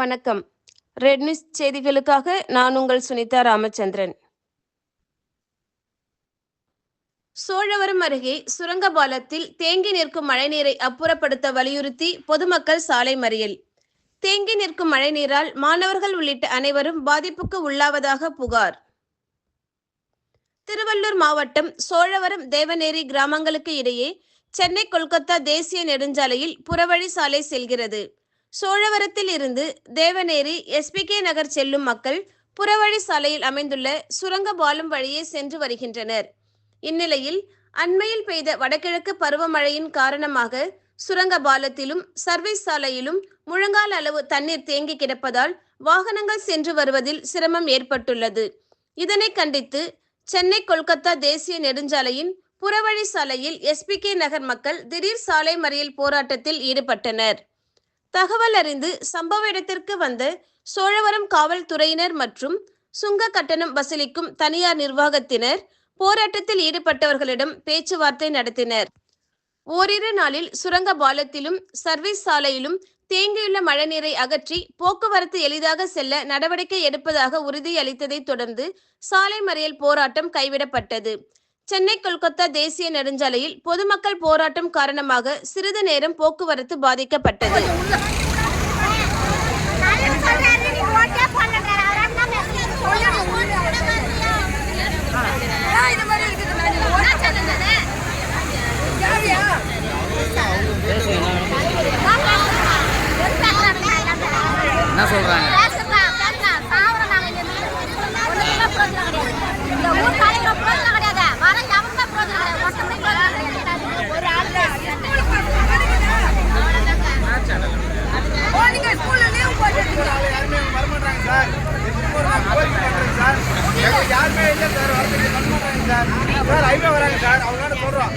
வணக்கம். Red news செய்திகளுக்காக நான் உங்கள் சுனிதா ராமச்சந்திரன். சோழவரம் அருகே சுரங்க பாலத்தில் தேங்கி நிற்கும் மழைநீரை அப்புறப்படுத்த வலியுறுத்தி பொதுமக்கள் சாலை மறியல். தேங்கி நிற்கும் மழைநீரால் மாணவர்கள் உள்ளிட்ட அனைவரும் பாதிப்புக்கு உள்ளாவதாக புகார். திருவள்ளூர் மாவட்டம் சோழவரம் தேவநேரி கிராமங்களுக்கு இடையே சென்னை கொல்கத்தா தேசிய நெடுஞ்சாலையில் புறவழி சாலை செல்கிறது. சோழவரத்தில் இருந்து தேவநேரி எஸ்பிகே நகர் செல்லும் மக்கள் புறவழி சாலையில் அமைந்துள்ள சுரங்க பாலம் வழியே சென்று வருகின்றனர். இந்நிலையில் அண்மையில் பெய்த வடகிழக்கு பருவமழையின் காரணமாக சுரங்க பாலத்திலும் சர்வீஸ் சாலையிலும் முழங்கால் அளவு தண்ணீர் தேங்கி கிடப்பதால் வாகனங்கள் சென்று வருவதில் சிரமம் ஏற்பட்டுள்ளது. இதனை கண்டித்து சென்னை கொல்கத்தா தேசிய நெடுஞ்சாலையின் புறவழி சாலையில் எஸ்பிகே நகர் மக்கள் திடீர் சாலை மறியல் போராட்டத்தில் ஈடுபட்டனர். தகவல் அறிந்து சம்பவ இடத்திற்கு வந்த சோழவரம் காவல்துறையினர் மற்றும் சுங்க கட்டணம் வசூலிக்கும் தனியார் நிர்வாகத்தினர் போராட்டத்தில் ஈடுபட்டவர்களிடம் பேச்சுவார்த்தை நடத்தினர். ஓரிரு நாளில் சுரங்க பாலத்திலும் சர்வீஸ் சாலையிலும் தேங்கியுள்ள மழைநீரை அகற்றி போக்குவரத்து எளிதாக செல்ல நடவடிக்கை எடுப்பதாக உறுதியளித்ததைத் தொடர்ந்து சாலை மறியல் போராட்டம் கைவிடப்பட்டது. சென்னை கொல்கத்தா தேசிய நெடுஞ்சாலையில் பொதுமக்கள் போராட்டம் காரணமாக சிறிது நேரம் போக்குவரத்து பாதிக்கப்பட்டது. என்ன சொல்றாங்க? சார் ஹைவே வராங்க சார் அவங்களால சொல்றோம்